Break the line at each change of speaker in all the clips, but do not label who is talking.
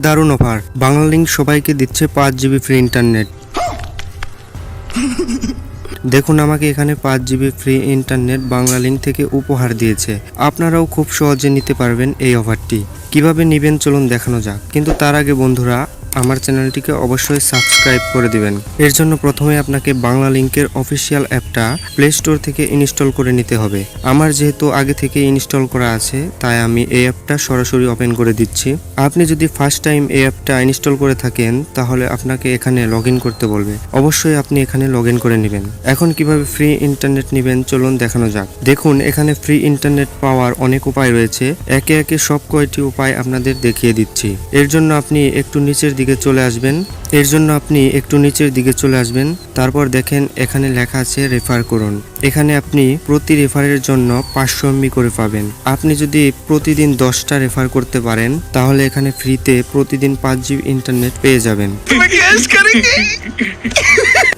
দারুণ offer. Bangla link সবাইকে দিচ্ছে পাঁচ জিবি ফ্রি ইন্টারনেট। দেখুন আমাকে এখানে পাঁচ GB free internet Banglalink থেকে উপহার দিয়েছে। আপনারাও খুব সহজে নিতে পারবেন এই অফারটি। কীভাবে নিবেন চলুন দেখানো যাক। কিন্তু তার আগে বন্ধুরা আমার চ্যানেলটিকে অবশ্যই সাবস্ক্রাইব করে দিবেন। এর জন্য প্রথমে আপনাকে বাংলা লিঙ্কের অফিসিয়াল অ্যাপটা প্লে স্টোর থেকে ইনস্টল করে নিতে হবে। আমার যেহেতু আগে থেকে ইনস্টল করা আছে, তাই আমি এই অ্যাপটা সরাসরি ওপেন করে দিচ্ছি। আপনি যদি ফার্স্ট টাইম এই অ্যাপটা ইনস্টল করে থাকেন, তাহলে আপনাকে এখানে লগ করতে বলবে। অবশ্যই আপনি এখানে লগ করে নেবেন। এখন কীভাবে ফ্রি ইন্টারনেট নেবেন, চলুন দেখানো যাক। দেখুন, এখানে ফ্রি ইন্টারনেট পাওয়ার অনেক উপায় রয়েছে। একে একে সব কয়টি উপায় আপনাদের দেখিয়ে দিচ্ছি। এর জন্য আপনি একটু নিচের দিকে চলে আসবেন। এর জন্য আপনি একটু নিচের দিকে চলে আসবেন। তারপর দেখেন এখানে লেখা আছে রেফার করুন। এখানে আপনি প্রতি রেফারের জন্য পাঁচশো এমবি করে পাবেন। আপনি যদি প্রতিদিন দশটা রেফার করতে পারেন, তাহলে এখানে ফ্রিতে প্রতিদিন পাঁচ জিবি ইন্টারনেট পেয়ে যাবেন।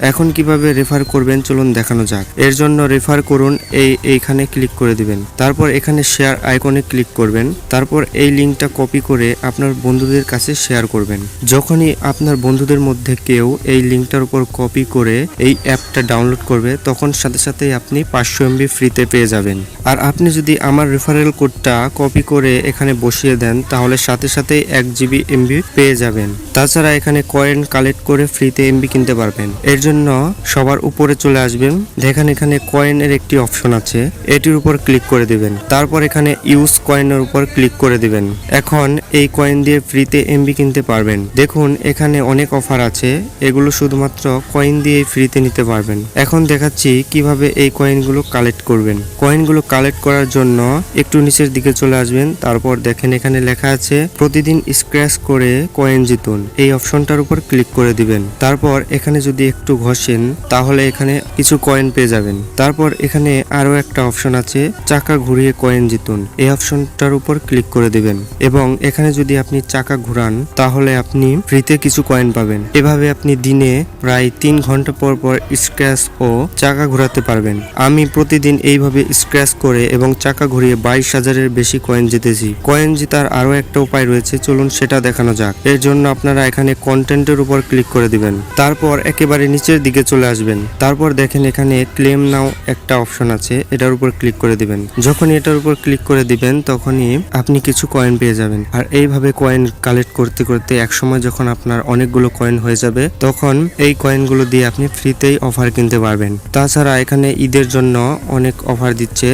এখন কীভাবে রেফার করবেন চলুন দেখানো যাক। এর জন্য রেফার করুন, এই এইখানে ক্লিক করে দিবেন। তারপর এখানে শেয়ার আইকনে ক্লিক করবেন। তারপর এই লিঙ্কটা কপি করে আপনার বন্ধুদের কাছে শেয়ার করবেন। যখনই আপনার বন্ধুদের মধ্যে কেউ এই লিঙ্কটার উপর কপি করে এই অ্যাপটা ডাউনলোড করবে, তখন সাথে সাথেই আপনি পাঁচশো এমবি ফ্রিতে পেয়ে যাবেন। আর আপনি যদি আমার রেফারেল কোডটা কপি করে এখানে বসিয়ে দেন, তাহলে সাথে সাথেই এক জিবি এমবি পেয়ে যাবেন। তাছাড়া এখানে কয়েন কালেক্ট করে ফ্রিতে এমবি কিনতে পারবেন। এর জন্য সবার উপরে চলে আসবেন। দেখেন এখানে কয়েনের একটি অপশন আছে, এটির উপর ক্লিক করে দিবেন। তারপর এখানে ইউজ কয়েনের উপর ক্লিক করে দিবেন। এখন এই কয়েন দিয়ে ফ্রিতে এমবি কিনতে পারবেন। দেখুন, এখানে অনেক অফার আছে। এগুলো শুধুমাত্র কয়েন দিয়ে ফ্রিতে নিতে পারবেন। এখন দেখাচ্ছি কীভাবে এই কয়েনগুলো কালেক্ট করবেন। কয়েনগুলো কালেক্ট করার জন্য একটু নিচের দিকে চলে আসবেন। তারপর দেখেন এখানে লেখা আছে, প্রতিদিন স্ক্র্যাচ করে কয়েন জিতুন। এই অপশনটার উপর ক্লিক করে দিবেন। তারপর এখানে যদি একটু ঘষেন, তাহলে এখানে কিছু কয়েন পেয়ে যাবেন। তারপর এখানে আরও একটা অপশন আছে, চাকা ঘুরিয়ে কয়েন জিতুন। এই অপশনটার উপর ক্লিক করে দিবেন। এবং এখানে যদি আপনি চাকা ঘুরান, তাহলে আপনি ফ্রিতে কিছু কয়েন পাবেন। এভাবে আপনি দিনে প্রায় তিন ঘণ্টা পর পর স্ক্র্যাচ ও চাকা ঘোরাতে পারবেন। আমি প্রতিদিন এইভাবে স্ক্র্যাচ করে এবং চাকা ঘুরিয়ে বাইশ হাজারের বেশি কয়েন জিতেছি। কয়েন জেতার আরও একটা উপায় রয়েছে, চলুন সেটা দেখানো যাক। এর জন্য আপনারা এখানে কন্টেন্টের উপর ক্লিক করে দিবেন। তারপর একেবারে নিচের দিকে চলে আসবেন। তারপর দেখেন এখানে ক্লেম নাও একটা অপশন আছে, এটার উপর ক্লিক করে দিবেন। যখনই এটার উপর ক্লিক করে দিবেন, তখনই আপনি কিছু কয়েন পেয়ে যাবেন। আর এইভাবে কয়েন কালেক্ট করতে করতে একসময় যখন আপনার অনেকগুলো কয়েন হয়ে যাবে, তখন এই কয়েনগুলো দিয়ে আপনি ফ্রিতেই অফার কিনতে পারবেন। তাছাড়া এখানে ঈদের জন্য অনেক অফার দিচ্ছে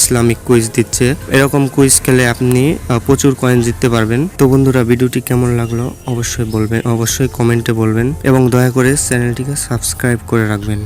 ইসলামিক কুইজ দিচ্ছে। এরকম কুইজ খেলে আপনি প্রচুর কয়েন জিততে পারবেন। তো বন্ধুরা, ভিডিওটি কেমন লাগল অবশ্যই বলবেন, অবশ্যই কমেন্টে বলবেন এবং দয়া করে চ্যানেলটিকে সাবস্ক্রাইব করে রাখবেন।